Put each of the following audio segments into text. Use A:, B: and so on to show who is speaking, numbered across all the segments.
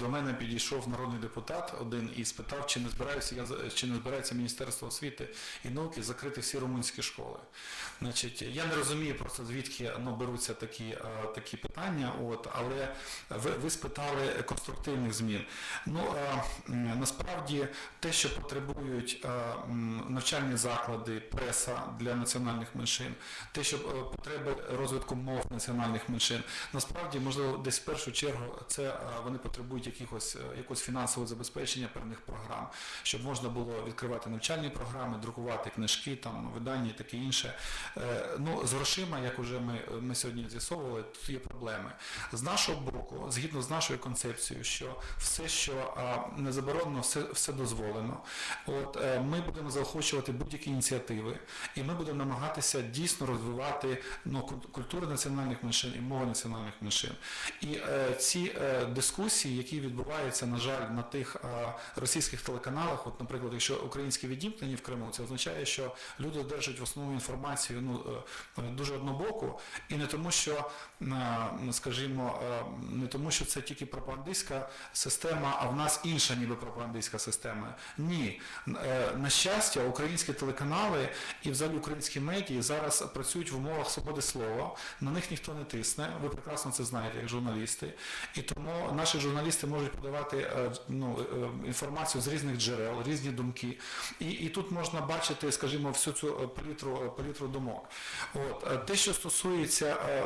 A: До мене підійшов народний депутат один і спитав, чи не збираюся я чи не збирається Міністерство освіти і науки закрити всі румунські школи. Значить, я не розумію просто звідки ну, беруться такі, е, такі питання, от, але ви, ви спитали конструктивних змін. Ну е, м, насправді те, що потребують е, м, навчальні заклади, преса для національних меншин, те, що е, потреби розвитку мов національних меншин, насправді можливо десь в першу чергу це е, вони потребують якихось е, якогось фінансового забезпечення певних програм, щоб можна було відкривати навчальні програми, друкувати книжки, там видання і таке інше. Е, Ну з грошима, як уже ми, ми сьогодні з'ясовували, тут є проблеми. З нашого боку, згідно з нашою концепцією, що все, що не заборонено, все, все дозволено. От е, ми будемо заохочувати будь-які ініціативи, і ми будемо намагатися дійсно розвивати ну, культуру національних меншин і мови національних меншин. І е, ці е, дискусії, які відбуваються, на жаль, на тих е, російських телеканалах, от, наприклад, якщо українські відімкнені в Криму, це означає, що люди одержують в основному інформацію ну, е, дуже однобоку, і не тому, що, е, скажімо, е, не тому, що це тільки пропагандистська система, а в нас інша ніби пропагандистська система. Ні. Е, На щастя, українські телеканали і взагалі українські медії зараз працюють в умовах свободи слова, на них ніхто не тисне, ви прекрасно це знаєте, як журналісти. І тому наші журналісти можуть подавати е, ну, е, інформацію з різних джерел, різні думки. І, і тут можна бачити, скажімо, всю цю е, палітру, е, палітру думок. От. е, Те, що стосується, е,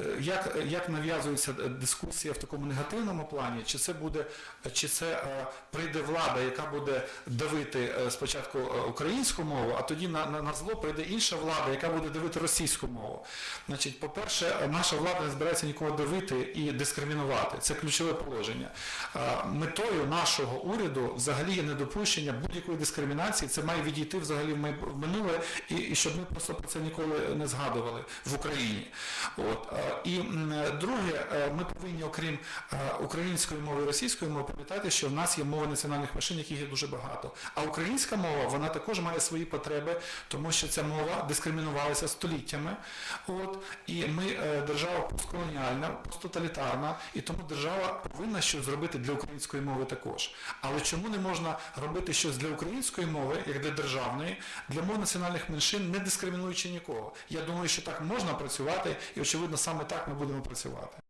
A: е, як, як нав'язується е, дискусія в такому негативному плані, чи це буде, чи це е, прийде влада, яка буде давити е, спочатку е, українську мову, а тоді на, на, на зло прийде інша влада, яка буде давити російську мову. Значить, по-перше, е, наша влада не збирається нікого давити і дискримінувати. Це ключове положення. Е, Метою нашого уряду взагалі є недопущення будь-якої дискримінації. Це має відійти взагалі в минуле, і, щоб ми просто про це ніколи не згадували в Україні. От. е, І друге, е, ми повинні, окрім української мови і російської мови, пам'ятати, що в нас є мови національних меншин, яких є дуже багато. А українська мова, вона також має свої потреби, тому що ця мова дискримінувалася століттями. От. І ми держава постколоніальна, посттоталітарна, і тому держава повинна щось зробити для української мови також. Але чому не можна робити щось для української мови, як для державної, для мов національних меншин, не дискримінуючи нікого? Я думаю, що так можна працювати, і очевидно, саме так ми будемо працювати.